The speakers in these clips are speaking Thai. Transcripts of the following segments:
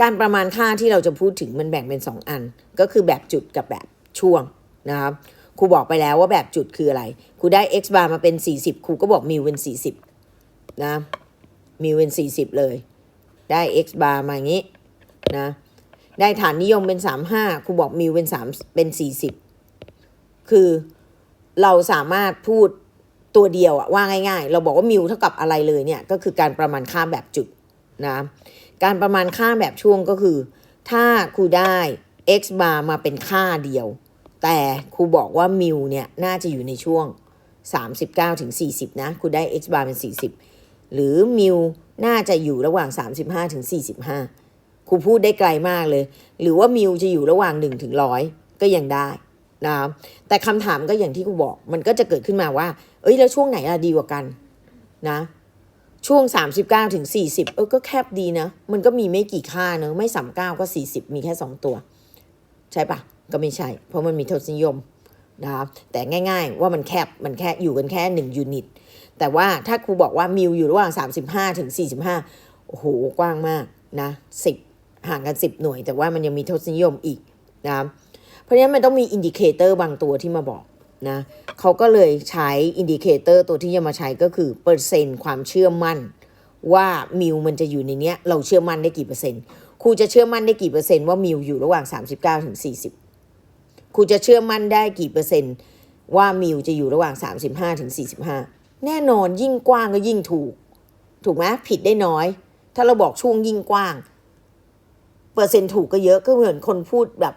การประมาณค่าที่เราจะพูดถึงมันแบ่งเป็น 2 อัน ก็คือแบบจุดกับแบบช่วงนะครับครูบอกไปแล้วว่าแบบจุดคืออะไรครูได้ x bar มาเป็น 40ครูก็บอกมิวเป็น 40นะมิวเป็น 40 เลย ได้ x bar มาอย่างนี้นะได้ฐานนิยมเป็น 35ครูบอกมิวเป็น3เป็น 40 คือเราสามารถพูดตัวเดียวอะว่าง่าย ๆ เราบอกว่ามิวเท่ากับอะไรเลยเนี่ยก็คือการประมาณค่าแบบจุดนะ การประมาณค่าแบบช่วงก็คือ ถ้าครูได้ x bar มาเป็นค่าเดียว แต่ครูบอกว่ามิวเนี่ยน่าจะอยู่ในช่วง 39ถึง40 นะครูได้ x bar เป็น 40 หรือมิวน่าจะอยู่ระหว่าง 35ถึง45ครูพูดได้ไกลมากเลย หรือว่ามิวจะอยู่ระหว่าง1ถึง100 ก็ยังได้นะแต่คำถามก็อย่างที่ครูบอก มันก็จะเกิดขึ้นมาว่า เอ้ยแล้วช่วงไหนอะดีกว่ากันนะ ช่วง 39ถึง40 เออก็แคบดีนะ มันก็มีไม่กี่ค่าเนอะไม่ 39 ก็ 40 มีแค่ 2 ตัว ใช่ปะก็ไม่ใช่ เพราะมันมีทศนิยมนะครับแต่ง่ายๆ ว่ามันแคบมันแค่อยู่กันแค่ 1 ยูนิต แต่ว่าถ้าครูบอกว่ามิวอยู่ระหว่าง 35ถึง45 โอ้โห กว้างมากนะ10 ห่างกัน 10 หน่วย แต่ว่ามันยังมีทศนิยมอีกนะครับเพราะฉะนั้นมันต้องมีอินดิเคเตอร์บางตัวที่มาบอก นะเขาก็เลยใช้อินดิเคเตอร์ตัวที่จะมาใช้ก็คือเปอร์เซ็นต์ความเชื่อมั่น ว่ามิวมันจะอยู่ในเนี้ยเราเชื่อมั่นได้กี่เปอร์เซ็นต์ครูจะเชื่อมั่นได้กี่เปอร์เซ็นต์ว่ามิวอยู่ระหว่าง 39ถึง40ครูจะเชื่อมั่นได้กี่เปอร์เซ็นต์ว่ามิวจะอยู่ระหว่าง 35ถึง45 แน่นอนยิ่งกว้างก็ยิ่งถูก ถูกไหมผิดได้น้อย ถ้าเราบอกช่วงยิ่งกว้าง เปอร์เซ็นต์ถูกก็เยอะก็เหมือนคนพูดแบบ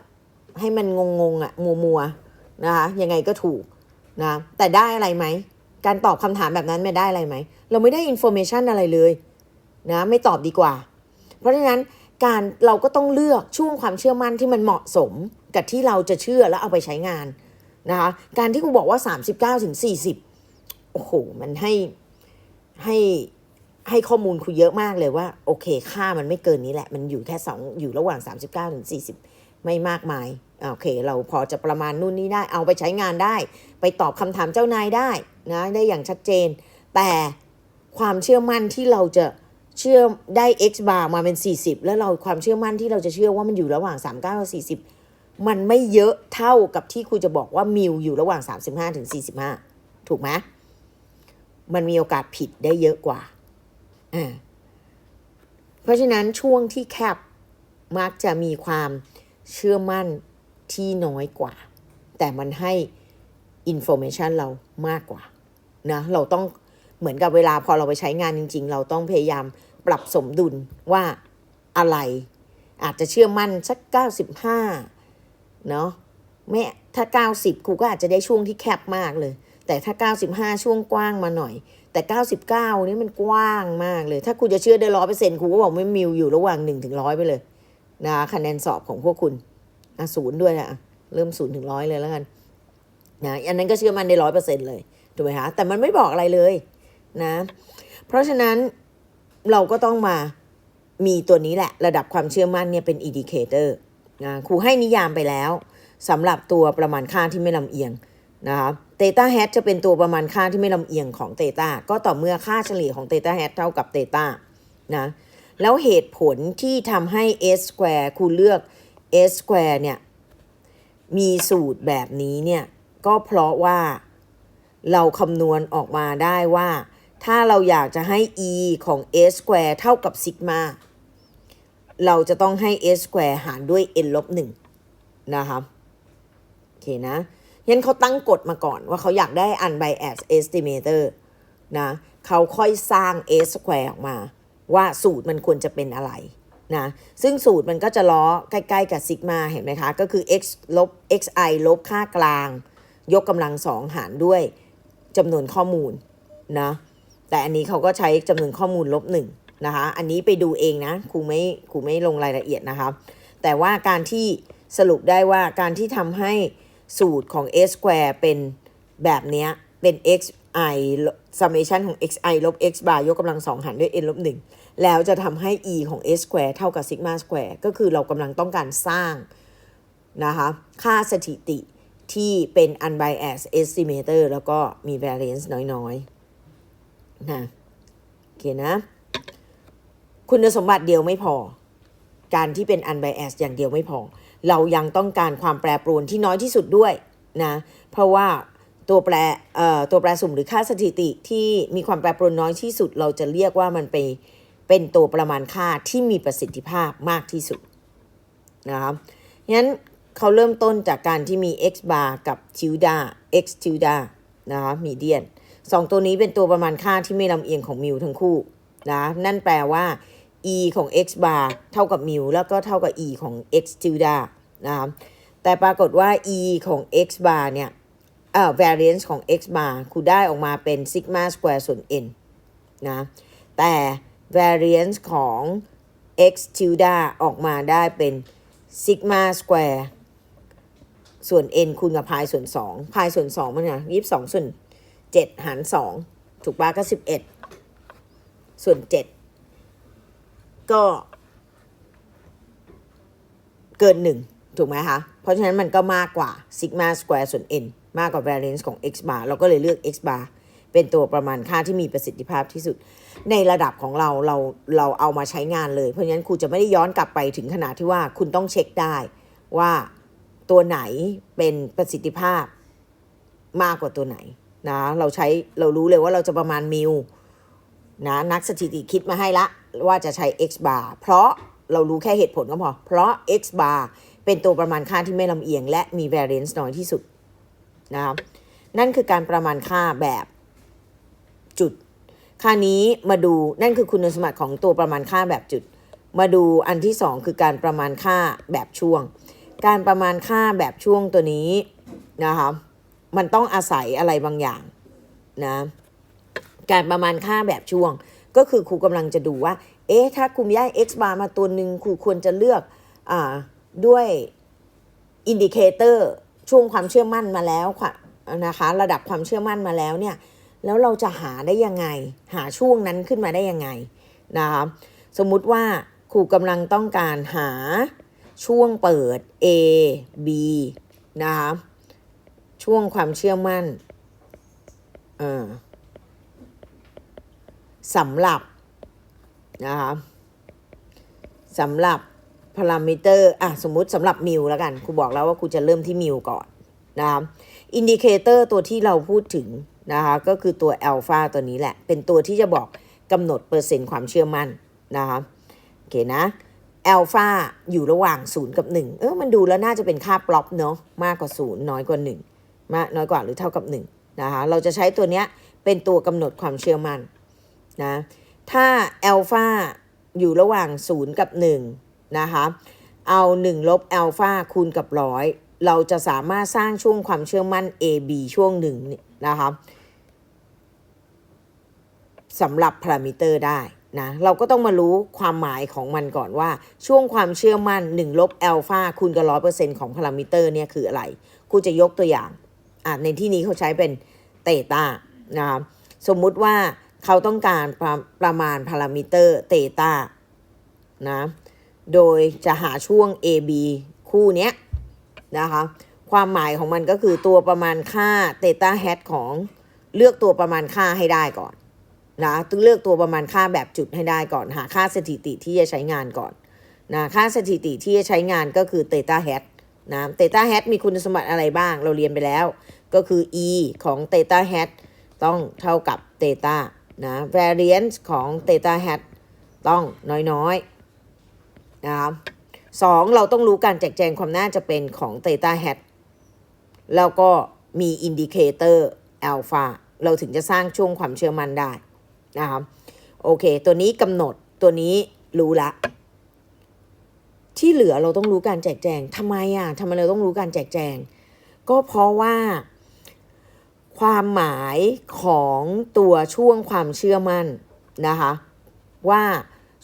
ให้มันงงๆอะมัวมัวๆ นะคะยังไงก็ถูกนะแต่ได้อะไรไหม การตอบคำถามแบบนั้นไม่ได้อะไรไหม เราไม่ได้อินโฟเมชันอะไรเลยนะไม่ตอบดีกว่า เพราะฉะนั้นการเราก็ต้องเลือกช่วงความเชื่อมั่นที่มันเหมาะสมกับที่เราจะเชื่อแล้วเอาไปใช้งานนะคะการที่ครูบอกว่า 39ถึง40 โอ้โห มันให้ให้ให้ข้อมูลครูเยอะมากเลยว่า โอเค ค่ามันไม่เกินนี้แหละ มันอยู่แค่ 2 อยู่ระหว่าง 39ถึง40 ไม่มากมายโอเค เราพอจะประมาณนู่นนี่ได้เอาไปใช้งานได้ ไปตอบคำถามเจ้านายได้นะได้อย่างชัดเจน แต่ความเชื่อมั่นที่เราจะเชื่อได้ x bar มาเป็น 40 แล้วเราความเชื่อมั่นที่เราจะเชื่อว่ามันอยู่ระหว่าง 39กับ40 มันไม่เยอะเท่ากับที่ครูจะบอกว่ามิวอยู่ระหว่าง 35ถึง45 ถูกไหมมันมีโอกาสผิดได้เยอะกว่าอ่าเพราะฉะนั้นช่วงที่แคบมักจะมีความ เชื่อมั่นที่น้อยกว่า แต่มันให้อินโฟเมชันเรามากกว่านะเราต้องเหมือนกับเวลาพอเราไปใช้งานจริง ๆ เราต้องพยายามปรับสมดุลว่าอะไร อาจจะเชื่อมั่นสัก 95 เนาะไม่ถ้า 90 ครูก็อาจจะได้ช่วงที่แคบมากเลย แต่ถ้า 95 ช่วงกว้างมาหน่อย แต่ 99 นี่มันกว้างมากเลย ถ้าครูจะเชื่อได้ร้อยเปอร์เซ็นต์ครูก็บอกไม่มิวอยู่ระหว่าง1ถึงร้อยไปเลย นะคะแนนสอบของพวกคุณอะศูนย์ด้วยนะอะเริ่มศูนย์ถึงร้อยเลยแล้วกันนะอันนั้นก็เชื่อมั่นได้ร้อยเปอร์เซ็นต์เลยถูกไหมคะแต่มันไม่บอกอะไรเลยนะ เพราะฉะนั้นเราก็ต้องมามีตัวนี้แหละ ระดับความเชื่อมั่นเนี่ยเป็นอินดิเคเตอร์นะครูให้นิยามไปแล้วสำหรับตัวประมาณค่าที่ไม่ลำเอียงนะคะเตต้าแฮทจะเป็นตัวประมาณค่าที่ไม่ลำเอียงของเตต้าก็ต่อเมื่อค่าเฉลี่ยของเตต้าแฮทเท่ากับเตต้านะ แล้วเหตุผลที่ทำให้ s square ครูเลือก s square เนี่ย มีสูตรแบบนี้เนี่ย ก็เพราะว่าเราคำนวณออกมาได้ว่า ถ้าเราอยากจะให้ e ของ s square เท่ากับซิกมาเราจะต้องให้ s square หารด้วย n ลบ1นะครับโอเคนะยันเขาตั้งกฎมาก่อนว่าเขาอยากได้ unbiased estimator นะ เขาค่อยสร้าง s square ออกมา ว่าสูตรมันควรจะเป็นอะไรนะซึ่งสูตรมันก็จะล้อใกล้ๆกับซิกมาเห็นไหมคะ ก็คือ x ลบ xi ลบค่ากลาง ยกกำลังสองหารด้วยจำนวนข้อมูลนะแต่อันนี้เขาก็ใช้จำนวนข้อมูลลบหนึ่งนะคะอันนี้ไปดูเองนะครูไม่ครูไม่ลงรายละเอียดนะคะแต่ว่าการที่สรุปได้ว่าการที่ทำให้สูตรของ s square เป็นแบบเนี้ยเป็น x i summation ของ xi ลบ x bar ยกกำลังสองหารด้วย n ลบหนึ่งแล้วจะทำให้ e ของ s square เท่ากับ sigma square ก็คือเรากำลังต้องการสร้างนะคะค่าสถิติที่เป็น unbiased estimator แล้วก็มี variance น้อยๆนะโอเคนะ คุณสมบัติเดียวไม่พอ การที่เป็น unbiased อย่างเดียวไม่พอ เรายังต้องการความแปรปรวนที่น้อยที่สุดด้วยนะ เพราะว่า ตัวแปรเอ่อตัวแปรสุ่มหรือค่าสถิติที่มีความแปรปรวนน้อยที่สุด เราจะเรียกว่ามันไปเป็นตัวประมาณค่าที่มีประสิทธิภาพมากที่สุดนะครับงั้นเขาเริ่มต้นจากการที่มี x bar กับ tilde x tilde นะคะ median สองตัวนี้เป็นตัวประมาณค่าที่ไม่ลำเอียงของมิวทั้งคู่นะนั่นแปลว่า e ของ x bar เท่ากับมิวแล้วก็เท่ากับ e ของ x tilde นะครับแต่ปรากฏว่า e ของ x bar เนี่ย เอ่อ variance ของ x bar คุณได้ออกมาเป็น sigma square ส่วน n นะ แต่ variance ของ x tilde ออกมาได้เป็น sigma square ส่วน n คูณกับ pi ส่วน2 pi ส่วน 2 มันไง22ส่วน 7 หาร 2 ถูกปะก็ 11 ส่วน 7 ก็เกิน 1 ถูกไหมคะ เพราะฉะนั้นมันก็มากกว่า sigma square ส่วน n มากกว่า variance ของ x bar เราก็เลยเลือก x bar เป็นตัวประมาณค่าที่มีประสิทธิภาพที่สุด ในระดับของเราเราเราเอามาใช้งานเลย เพราะฉะนั้นครูจะไม่ได้ย้อนกลับไปถึงขนาดที่ว่าคุณต้องเช็คได้ว่าตัวไหนเป็นประสิทธิภาพมากกว่าตัวไหนนะเราใช้เรารู้เลยว่าเราจะประมาณมิลนะนักสถิติคิดมาให้ละว่าจะใช้ x bar เพราะเรารู้แค่เหตุผลก็พอ เพราะ x bar เป็นตัวประมาณค่าที่ไม่ลำเอียง และมี variance น้อยที่สุด นะครับนั่นคือการประมาณค่าแบบจุด ค่านี้มาดูนั่นคือคุณสมบัติของตัวประมาณค่าแบบจุด มาดูอันที่สองคือการประมาณค่าแบบช่วง การประมาณค่าแบบช่วงตัวนี้นะคะมันต้องอาศัยอะไรบางอย่างนะการประมาณค่าแบบช่วง ก็คือครูกำลังจะดูว่า เอ๊ะ ถ้าครูย้าย x bar มาตัวหนึ่งครูควรจะเลือกอด้วยอินดิเคเตอร์ ช่วงความเชื่อมั่นมาแล้วค่ะนะคะ ระดับความเชื่อมั่นมาแล้วเนี่ยแล้วเราจะหาได้ยังไง หาช่วงนั้นขึ้นมาได้ยังไงนะคะสมมุติว่าครูกำลังต้องการหาช่วงเปิด A B นะคะช่วงความเชื่อมั่นสำหรับนะคะสำหรับ พารามิเตอร์อะสมมุติสำหรับมิวแล้วกันครูบอกแล้วว่าครูจะเริ่มที่มิวก่อนนะคะอินดิเคเตอร์ตัวที่เราพูดถึงนะคะก็คือตัวอัลฟาตัวนี้แหละ เป็นตัวที่จะบอกกำหนดเปอร์เซ็นต์ความเชื่อมั่นนะคะโอเคนะอัลฟาอยู่ระหว่าง 0 กับ 1 เออมันดูแล้วน่าจะเป็นค่าปลอปเนาะมากกว่า 0 น้อยกว่า 1 มากน้อยกว่าหรือเท่ากับ 1 นะคะเราจะใช้ตัวเนี้ยเป็นตัวกำหนดความเชื่อมั่นนะถ้าอัลฟาอยู่ระหว่าง 0 กับ 1 นะคะเอา1ลบอัลฟาคูณกับร้อยเราจะสามารถสร้างช่วงความเชื่อมั่น A B ช่วงหนึ่งนะคะสำหรับพารามิเตอร์ได้นะเราก็ต้องมารู้ความหมายของมันก่อนว่า ช่วงความเชื่อมั่น1ลบอัลฟาคูณกับร้อยเปอร์เซ็นต์ของพารามิเตอร์เนี่ยคืออะไรครูจะยกตัวอย่างอะในที่นี้เขาใช้เป็นเตต้านะคะสมมุติว่าเขาต้องการประประมาณพารามิเตอร์เตต้านะ โดยจะหาช่วง AB คู่เนี้ยนะคะ ความหมายของมันก็คือตัวประมาณค่าเตต้าแฮทของเลือกตัวประมาณค่าให้ได้ก่อนนะต้องเลือกตัวประมาณค่าแบบจุดให้ได้ก่อน หาค่าสถิติที่จะใช้งานก่อนนะค่าสถิติที่จะใช้งานก็คือเตต้าแฮทนะเตต้าแฮทมีคุณสมบัติอะไรบ้างเราเรียนไปแล้ว ก็คือ e ของเตต้าแฮทต้องเท่ากับเตต้านะ variance ของเตต้าแฮทต้องน้อยๆ นะครับสองเราต้องรู้การแจกแจงความน่าจะเป็นของ Theta Hat แล้วก็มีอินดิเคเตอร์อัลฟาเราถึงจะสร้างช่วงความเชื่อมั่นได้นะครับโอเค ตัวนี้กำหนดตัวนี้รู้ละ ที่เหลือเราต้องรู้การแจกแจงทำไมอะทำไมเราต้องรู้การแจกแจง ก็เพราะว่า ความหมายของตัวช่วงความเชื่อมั่นนะคะว่า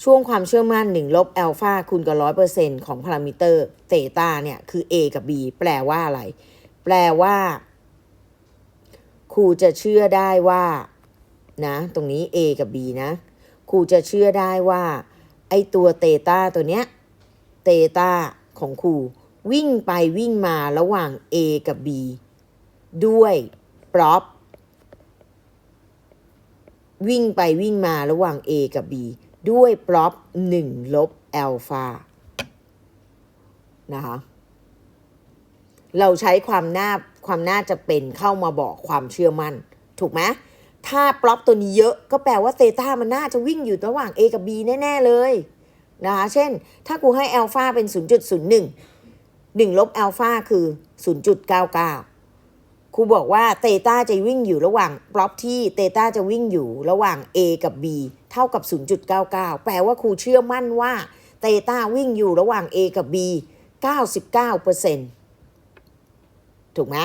ช่วงความเชื่อมั่น1ลบอัลฟาคูณกับร้อยเปอร์เซ็นต์ของพารามิเตอร์เตต้าเนี่ยคือ A กับ B แปลว่าอะไร แปลว่า ครูจะเชื่อได้ว่า นะ ตรงนี้ A กับ B นะ ครูจะเชื่อได้ว่า ไอตัวเตต้าตัวเนี้ยเตต้าของครูวิ่งไปวิ่งมาระหว่าง A กับ B ด้วยปรอปวิ่งไปวิ่งมาระหว่าง A กับ B ด้วยปรอป1ลบอัลฟานะคะ เราใช้ความน่าความน่าจะเป็นเข้ามาบอกความเชื่อมั่น ถูกไหมถ้าปลอปตัวนี้เยอะก็แปลว่าเตต้ามันน่าจะวิ่งอยู่ระหว่าง A กับ B แน่ ๆ เลยนะคะ เช่น ถ้ากูให้อัลฟาเป็น 0.01 1 ลบอัลฟาคือ 0.99 ครูบอกว่าเตต้าจะวิ่งอยู่ระหว่างปลอปที่เตต้าจะวิ่งอยู่ระหว่าง A กับ B เท่ากับ 0.99 แปลว่าครูเชื่อมั่นว่าเตต้าวิ่งอยู่ระหว่าง A กับ B 99%ถูกไหม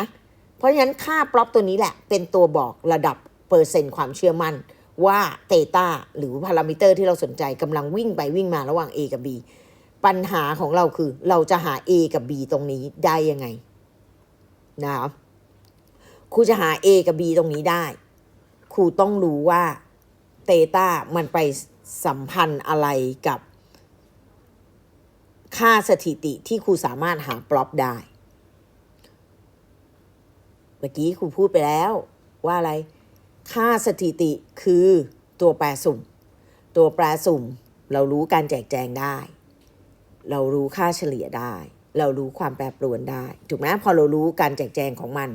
เพราะฉะนั้นค่าปลอปตัวนี้แหละ เป็นตัวบอกระดับเปอร์เซ็นต์ความเชื่อมั่น ว่าเตต้าหรือพารามิเตอร์ที่เราสนใจกำลังวิ่งไปวิ่งมาระหว่าง A กับ B ปัญหาของเราคือเราจะหา A กับ B ตรงนี้ได้ยังไงนะครับ ครูจะหา A กับ B ตรงนี้ได้ ครูต้องรู้ว่าเตต้ามันไปสัมพันธ์อะไรกับ ค่าสถิติที่ครูสามารถหาปลอปได้ เมื่อกี้ครูพูดไปแล้วว่าอะไร ค่าสถิติคือตัวแปรสุ่ม ตัวแปรสุ่ม เรารู้การแจกแจงได้ เรารู้ค่าเฉลี่ยได้ เรารู้ความแปรปรวนได้ ถูกไหมพอเรารู้การแจกแจงของมัน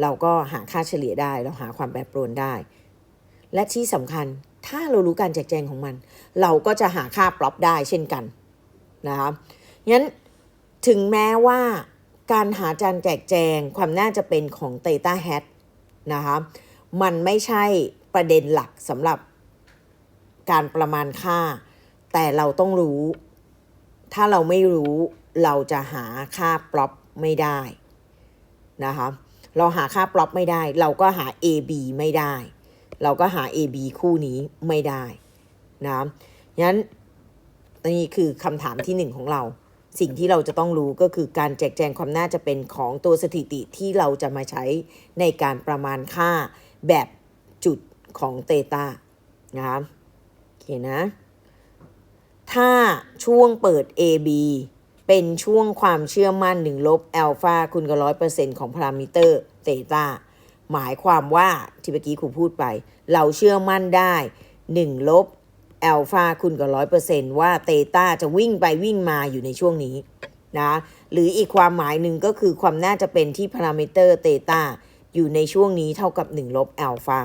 เราก็หาค่าเฉลี่ยได้ เราหาความแปรปรวนได้ และที่สำคัญถ้าเรารู้การแจกแจงของมัน เราก็จะหาค่าปลอปได้เช่นกันนะครับงั้นถึงแม้ว่าการหาจานแจกแจงความน่าจะเป็นของ Theta Hat นะคะมันไม่ใช่ประเด็นหลักสำหรับการประมาณค่า แต่เราต้องรู้ ถ้าเราไม่รู้เราจะหาค่าปลอปไม่ได้นะคะ เราหาค่าปลอปไม่ได้ เราก็หา AB ไม่ได้ เราก็หา AB คู่นี้ไม่ได้นะงั้นนี่คือคำถามที่หนึ่งของเรา สิ่งที่เราจะต้องรู้ก็คือการแจกแจงความน่าจะเป็นของตัวสถิติที่เราจะมาใช้ในการประมาณค่าแบบจุดของเตต้านะครับโอเคนะ ถ้าช่วงเปิด AB เป็นช่วงความเชื่อมั่น1ลบอัลฟาคูณกับร้อยเปอร์เซ็นต์ของพารามิเตอร์เตต้าหมายความว่าที่เมื่อกี้ครูพูดไป เราเชื่อมั่นได้1ลบอัลฟาคูณกับร้อยเปอร์เซ็นต์ว่าเตต้าจะวิ่งไปวิ่งมาอยู่ในช่วงนี้นะหรืออีกความหมายหนึ่งก็คือความน่าจะเป็นที่พารามิเตอร์เตต้าอยู่ในช่วงนี้เท่ากับ1ลบอัลฟา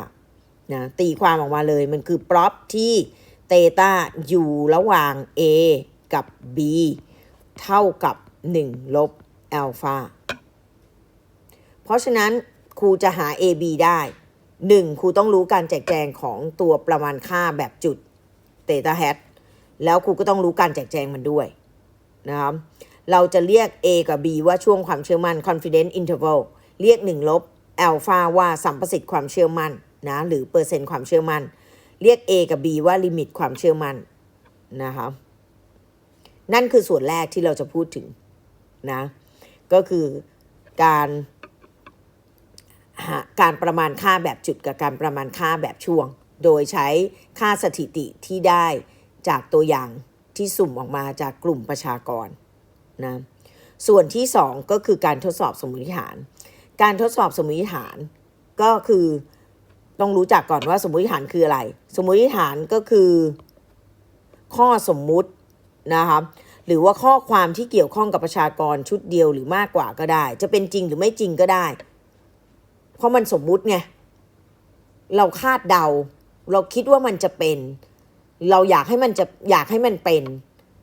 นะตีความออกมาเลยมันคือปรอปที่เตต้าอยู่ระหว่าง A กับ B เท่ากับ 1 ลบอัลฟาเพราะฉะนั้นครูจะหา AB ได้ 1. ครูต้องรู้การแจกแจงของตัวประมาณค่าแบบจุดเตต้าแฮทแล้วครูก็ต้องรู้การแจกแจงมันด้วยนะครับเราจะเรียก A กับ B ว่าช่วงความเชื่อมั่น confidence interval เรียก 1 ลบอัลฟาว่าสัมประสิทธิ์ความเชื่อมั่นนะหรือเปอร์เซ็นต์ความเชื่อมั่น เรียก A กับ B ว่าลิมิตความเชื่อมั่นนะคะ นั่นคือส่วนแรกที่เราจะพูดถึงนะก็คือการการประมาณค่าแบบจุดกับการประมาณค่าแบบช่วง โดยใช้ค่าสถิติที่ได้จากตัวอย่างที่สุ่มออกมาจากกลุ่มประชากรนะส่วนที่ 2 ก็คือการทดสอบสมมติฐาน การทดสอบสมมติฐานก็คือต้องรู้จักก่อนว่าสมมติฐานคืออะไร สมมติฐานก็คือ ข้อสมมุติ นะครับหรือว่าข้อความที่เกี่ยวข้องกับประชากรชุดเดียวหรือมากกว่าก็ได้ จะเป็นจริงหรือไม่จริงก็ได้ เพราะมันสมมุติไงเราคาดเดา เราคิดว่ามันจะเป็น เราอยากให้มันจะอยากให้มันเป็น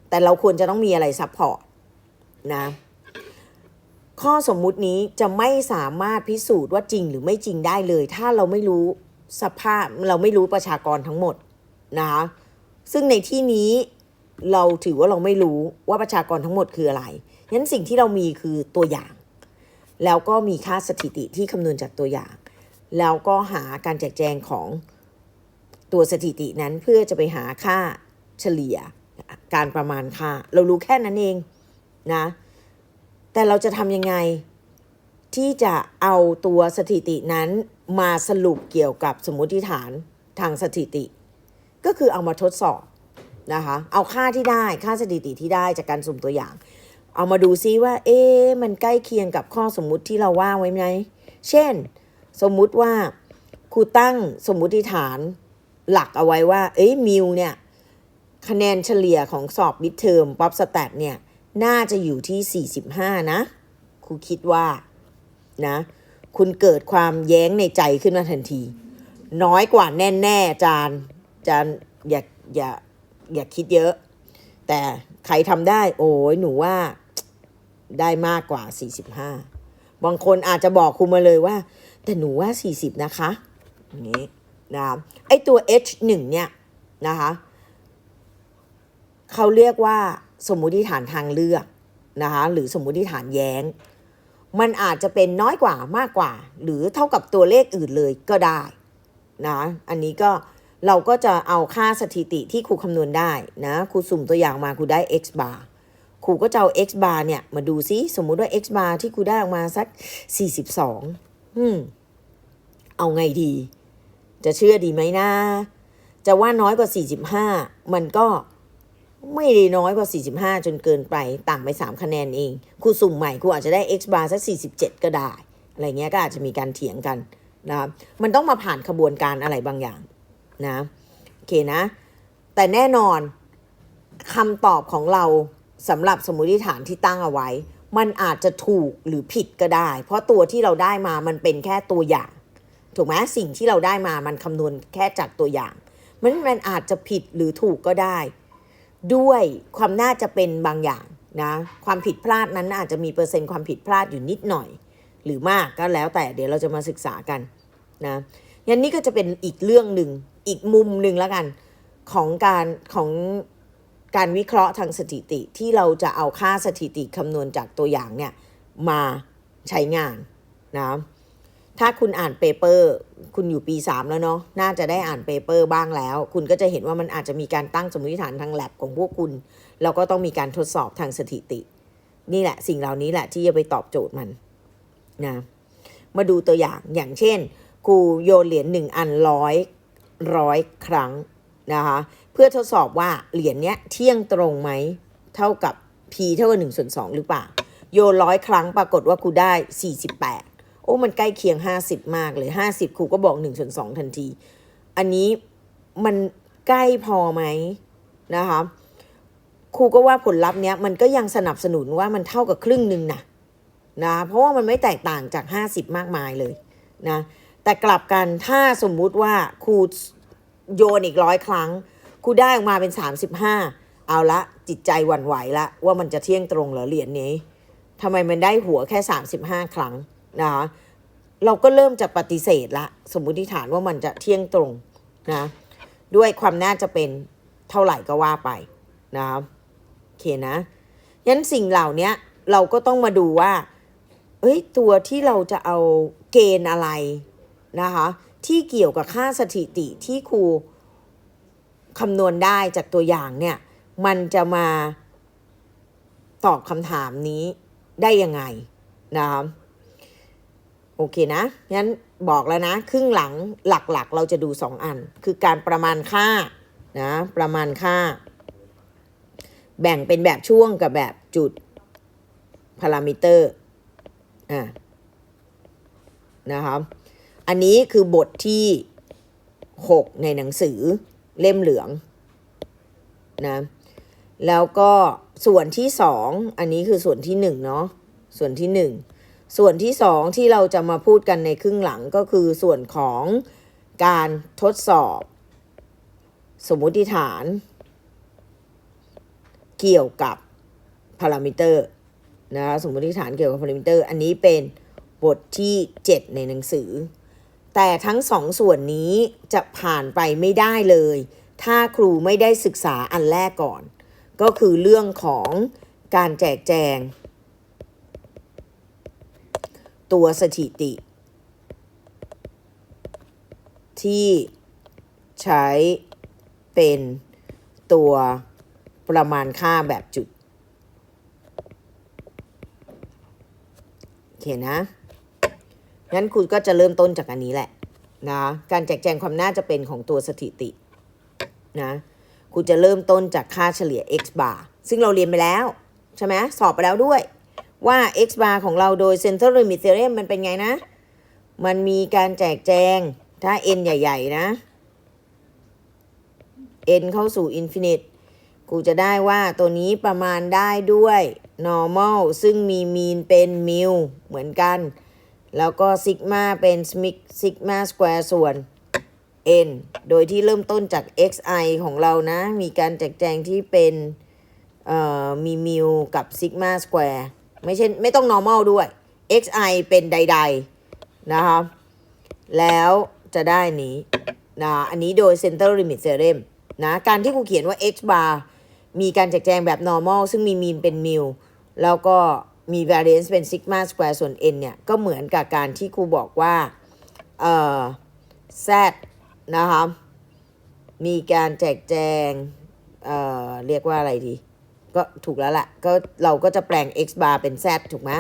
แต่เราควรจะต้องมีอะไรซัพพอร์ตนะข้อสมมุตินี้จะไม่สามารถพิสูจน์ว่าจริงหรือไม่จริงได้เลย ถ้าเราไม่รู้สภาพเราไม่รู้ประชากรทั้งหมดนะคะซึ่งในที่นี้ เราถือว่าเราไม่รู้ว่าประชากรทั้งหมดคืออะไรงั้นสิ่งที่เรามีคือตัวอย่าง แล้วก็มีค่าสถิติที่คำนวณจากตัวอย่าง แล้วก็หาการแจกแจงของตัวสถิตินั้นเพื่อจะไปหาค่าเฉลี่ยการประมาณค่า เรารู้แค่นั้นเองนะ แต่เราจะทำยังไงที่จะเอาตัวสถิตินั้นมาสรุปเกี่ยวกับสมมติฐานทางสถิติ ก็คือเอามาทดสอบ นะคะ เอาค่าที่ได้ค่าสถิติที่ได้จากการสุ่มตัวอย่าง เอามาดูซิว่า เอ๊มันใกล้เคียงกับข้อสมมุติที่เราว่าไว้ไหมเช่น สมมุติว่าครูตั้งสมมุติฐานหลักเอาไว้ว่า เอ้ยมิวเนี่ย คะแนนเฉลี่ยของสอบมิดเทอมป๊อปสแตทเนี่ย น่าจะอยู่ที่ 45 นะครูคิดว่านะ คุณเกิดความแย้งในใจขึ้นมาทันที น้อยกว่าแน่ ๆ จารย์อาจารย์อย่าอย่า อย่าคิดเยอะ แต่ใครทำได้ โอ้ยหนูว่าได้มากกว่า 45 บางคนอาจจะบอกครูมาเลยว่า แต่หนูว่า 40 นะคะอย่างนี้นะครับไอตัว H1 เนี่ยนะคะเขาเรียกว่าสมมุติฐานทางเลือกนะคะหรือสมมุติฐานแย้ง มันอาจจะเป็นน้อยกว่ามากกว่า หรือเท่ากับตัวเลขอื่นเลยก็ได้นะอันนี้ก็ เราก็จะเอาค่าสถิติที่ครูคำนวณได้นะครูสุ่มตัวอย่างมาครูได้ x bar ครูก็จะเอา x bar เนี่ย มาดูซิ สมมุติว่า x bar ที่ครูได้ออกมาสัก 42 อืม เอาไงดี จะเชื่อดีไหมนะ จะว่าน้อยกว่า 45 มันก็ไม่ได้น้อยกว่า 45 จนเกินไปต่างไป 3 คะแนนเองครูสุ่มใหม่ครูอาจจะได้ x bar สัก 47 ก็ได้ อะไรเงี้ยก็อาจจะมีการเถียงกันนะครับมันต้องมาผ่านขบวนการอะไรบางอย่าง นะโอเคนะ แต่แน่นอนคำตอบของเราสำหรับสมมติฐานที่ตั้งเอาไว้ มันอาจจะถูกหรือผิดก็ได้ เพราะตัวที่เราได้มามันเป็นแค่ตัวอย่าง ถูกไหมสิ่งที่เราได้มามันคำนวณแค่จากตัวอย่าง มันมันอาจจะผิดหรือถูกก็ได้ ด้วยความน่าจะเป็นบางอย่างนะความผิดพลาดนั้นอาจจะมีเปอร์เซ็นต์ความผิดพลาดอยู่นิดหน่อย หรือมากก็แล้วแต่เดี๋ยวเราจะมาศึกษากันนะยันนี้ก็จะเป็นอีกเรื่องหนึ่ง อีกมุมหนึ่งแล้วกันของการของการวิเคราะห์ทางสถิติที่เราจะเอาค่าสถิติคำนวณจากตัวอย่างเนี่ยมาใช้งานนะถ้าคุณอ่านเปเปอร์คุณอยู่ปี 3 แล้วเนาะน่าจะได้อ่านเปเปอร์บ้างแล้ว คุณก็จะเห็นว่ามันอาจจะมีการตั้งสมมติฐานทางแลบของพวกคุณ แล้วก็ต้องมีการทดสอบทางสถิติ นี่แหละสิ่งเหล่านี้แหละที่จะไปตอบโจทย์มันนะมาดูตัวอย่างอย่างเช่นครูโยนเหรียญหนึ่งอันร้อย ร้อยครั้งนะคะเพื่อทดสอบว่าเหรียญเนี้ยเที่ยงตรงไหมเท่ากับ p เท่ากับ1ส่วน2หรือเปล่า โยนร้อยครั้งปรากฏว่าครูได้ 48 โอ้มันใกล้เคียง 50 มากเลย 50ครูก็บอก1ส่วน2ทันที อันนี้มันใกล้พอไหมนะคะครูก็ว่าผลลัพธ์เนี้ยมันก็ยังสนับสนุนว่ามันเท่ากับครึ่งหนึ่งนะนะเพราะว่ามันไม่แตกต่างจาก 50 มากมายเลยนะ แต่กลับกันถ้าสมมุติว่าครูโยนอีกร้อยครั้งครูได้ออกมาเป็น 35 เอาละจิตใจหวั่นไหวละว่ามันจะเที่ยงตรงเหรอเหรียญนี้ทำไมมันได้หัวแค่ 35 ครั้งนะคะเราก็เริ่มจะปฏิเสธละ สมมุติฐานว่ามันจะเที่ยงตรงนะด้วยความน่าจะเป็นเท่าไหร่ก็ว่าไปนะครับโอเคนะยันสิ่งเหล่านี้เราก็ต้องมาดูว่าเอ้ยตัวที่เราจะเอาเกณฑ์อะไร นะคะที่เกี่ยวกับค่าสถิติที่ครูคำนวณได้จากตัวอย่างเนี่ยมันจะมาตอบคำถามนี้ได้ยังไงนะครับโอเคนะงั้นบอกแล้วนะ ครึ่งหลังหลักๆ เราจะดู 2 อัน คือการประมาณค่านะประมาณค่า แบ่งเป็นแบบช่วงกับแบบจุดพารามิเตอร์อ่านะครับ อันนี้คือบทที่ 6 ในหนังสือเล่มเหลืองนะแล้วก็ส่วนที่สองอันนี้คือส่วนที่หนึ่งเนาะส่วนที่หนึ่งส่วนที่สองที่เราจะมาพูดกันในครึ่งหลังก็คือส่วนของการทดสอบ สมมุติฐาน เกี่ยวกับพารามิเตอร์นะคะสมมติฐานเกี่ยวกับพารามิเตอร์ อันนี้เป็นบทที่ 7 ในหนังสือ แต่ทั้งสองส่วนนี้จะผ่านไปไม่ได้เลย ถ้าครูไม่ได้ศึกษาอันแรกก่อน ก็คือเรื่องของการแจกแจง ตัวสถิติ ที่ใช้เป็นตัวประมาณค่าแบบจุดโอเคนะ งั้นคุณก็จะเริ่มต้นจากอันนี้แหละนะการแจกแจงความน่าจะเป็นของตัวสถิตินะคุณจะเริ่มต้นจากค่าเฉลี่ย x bar ซึ่งเราเรียนไปแล้ว ใช่ไหมสอบไปแล้วด้วยว่า x bar ของเราโดย Central Limit Theorem มันเป็นไงนะ มันมีการแจกแจงถ้า n ใหญ่ ๆ นะ n เข้าสู่ infinite กูจะได้ว่าตัวนี้ประมาณได้ด้วย normal ซึ่งมี mean เป็น mu เหมือนกัน แล้วก็ sigma เป็น sigma square ส่วน n โดยที่เริ่มต้นจาก xi ของเรานะ มีการแจกแจงที่เป็นเอ่อมี mu กับ sigma square ไม่ใช่ไม่ต้อง normal ด้วย xi เป็นใด ๆ นะคะแล้วจะได้นี้นะอันนี้โดย center limit theorem นะการที่กูเขียนว่า x bar มีการแจกแจงแบบ normal ซึ่งมี mean เป็น mu แล้วก็ มี variance เป็น sigma square ส่วน n เนี่ย ก็เหมือนกับการที่ครูบอกว่า เอ่อ z นะคะมีการแจกแจง เอ่อ เรียกว่าอะไรดี ก็ถูกแล้วแหละก็เราก็จะแปลง x bar เป็น z ถูกไหม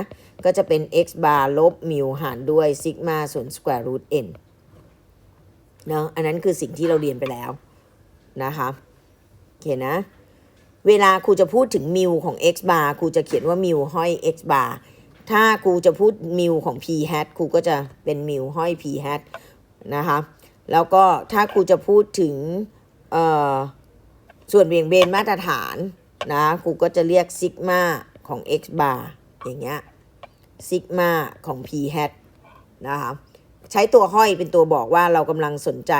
ก็จะเป็น x bar ลบ mu หารด้วย sigma ส่วน square root n เนาะอันนั้นคือสิ่งที่เราเรียนไปแล้วนะคะโอเคนะ เวลาครูจะพูดถึงมิวของ x bar ครูจะเขียนว่ามิวห้อย x bar ถ้าครูจะพูดมิวของ p hat ครูก็จะเป็นมิวห้อย p hat นะคะแล้วก็ถ้าครูจะพูดถึงส่วนเบี่ยงเบนมาตรฐานนะครูก็จะเรียกซิกมาของ x bar อย่างเงี้ยซิกมาของ p hat นะคะใช้ตัวห้อยเป็นตัวบอกว่าเรากำลังสนใจ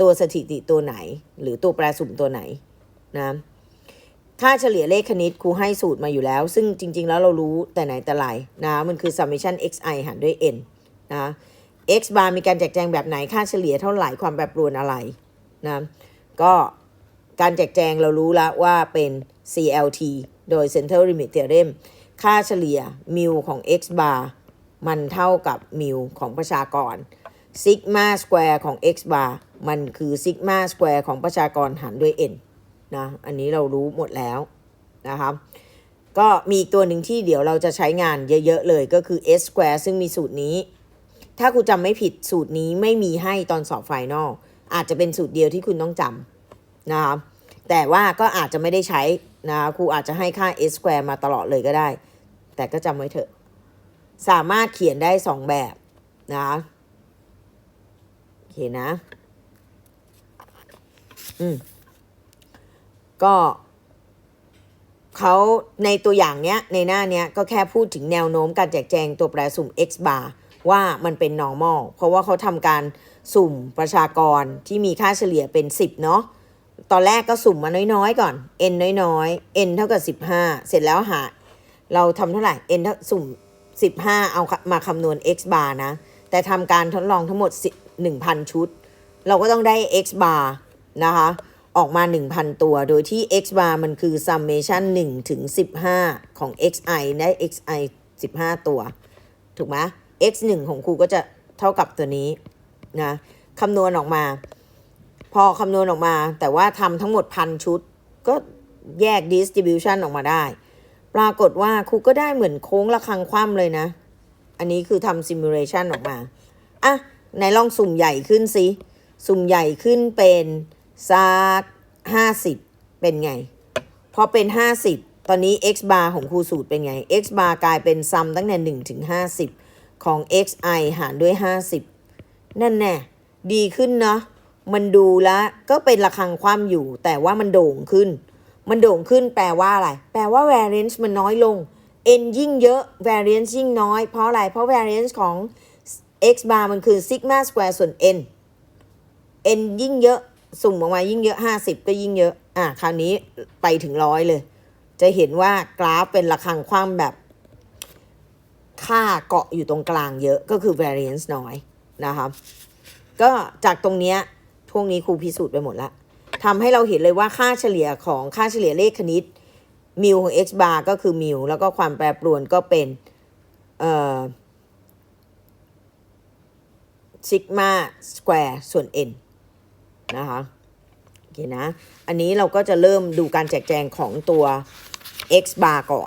ตัวสถิติตัวไหน หรือตัวแปรสุ่มตัวไหนนะ ค่าเฉลี่ยเลขคณิตครูให้สูตรมาอยู่แล้ว ซึ่งจริง ๆ แล้วเรารู้แต่ไหนแต่ไรนะ มันคือ summation xi หารด้วย n นะ x bar มีการแจกแจงแบบไหนค่าเฉลี่ยเท่าไหร่ความแปรปรวนอะไรนะก็การแจกแจงเรารู้แล้วว่าเป็น CLT โดย Central Limit Theorem ค่าเฉลี่ยมิวของ x bar มันเท่ากับมิวของประชากรซิกมาสแควร์ของ x bar มันคือซิกมาสแควร์ของประชากรหารด้วย n นะ อันนี้เรารู้หมดแล้วนะครับก็มีตัวหนึ่งที่เดี๋ยวเราจะใช้งานเยอะ ๆ เลยก็คือ s square ซึ่งมีสูตรนี้ ถ้าคุณจำไม่ผิดสูตรนี้ไม่มีให้ตอนสอบไฟนอลอาจจะเป็นสูตรเดียวที่คุณต้องจำนะครับแต่ว่าก็อาจจะไม่ได้ใช้นะครูอาจจะให้ค่า s square มาตลอดเลยก็ได้ แต่ก็จำไว้เถอะ สามารถเขียนได้สองแบบนะโอเคนะ อืม ก็เขาในตัวอย่างเนี้ยในหน้าเนี้ยก็แค่พูดถึงแนวโน้มการแจกแจงตัวแปรสุ่ม x bar ว่ามันเป็น normal เพราะว่าเขาทำการสุ่มประชากรที่มีค่าเฉลี่ยเป็น 10 เนาะตอนแรกก็สุ่มมาน้อยๆ ก่อน n น้อยๆ n เท่ากับ 15 เสร็จแล้วหา เราทำเท่าไหร่ n เท่าสุ่ม 15 เอามาคำนวณ x bar นะ แต่ทำการทดลองทั้งหมด 1,000 ชุด เราก็ต้องได้ x bar นะคะ ออกมา 1,000 ตัว โดยที่ x bar มันคือ summation 1 ถึง 15 ของ xi ได้ xi 15 ตัว ถูกไหม x 1ของครูก็จะเท่ากับตัวนี้นะคำนวณออกมา พอคำนวณออกมา แต่ว่าทำทั้งหมดพันชุด ก็แยก distribution ออกมาได้ ปรากฏว่าครูก็ได้เหมือนโค้งระฆังคว่ำเลยนะ อันนี้คือทำ simulation ออกมา อะไหนลองสุ่มใหญ่ขึ้นสิ สุ่มใหญ่ขึ้นเป็น สักห้าสิบเป็นไง พอเป็น50ตอนนี้ x bar ของครูสูตรเป็นไง x bar กลายเป็นซัมตั้งแต่1ถึง50ของ xi หารด้วย50นั่นแน่ดีขึ้นเนาะมันดูแล้วก็เป็นระฆังคว่ำอยู่ แต่ว่ามันโด่งขึ้น มันโด่งขึ้นแปลว่าอะไร แปลว่า variance มันน้อยลง n ยิ่งเยอะ variance ยิ่งน้อย เพราะอะไร เพราะ variance ของ x bar มันคือ sigma square ส่วน n n ยิ่งเยอะ สุ่มออกมายิ่งเยอะ50ก็ยิ่งเยอะ อะคราวนี้ไปถึงร้อยเลย จะเห็นว่ากราฟเป็นระฆังคว่ำแบบ ค่าเกาะอยู่ตรงกลางเยอะก็คือ variance น้อยนะครับก็จากตรงเนี้ยพวกนี้ครูพิสูจน์ไปหมดละทำให้เราเห็นเลยว่าค่าเฉลี่ยของค่าเฉลี่ยเลขคณิตมิวของ x bar ก็คือมิวแล้วก็ความแปรปรวนก็เป็นเอ่อซิกมาสแควร์ส่วน n นะคะโอเคนะ อันนี้เราก็จะเริ่มดูการแจกแจงของตัว x bar ก่อน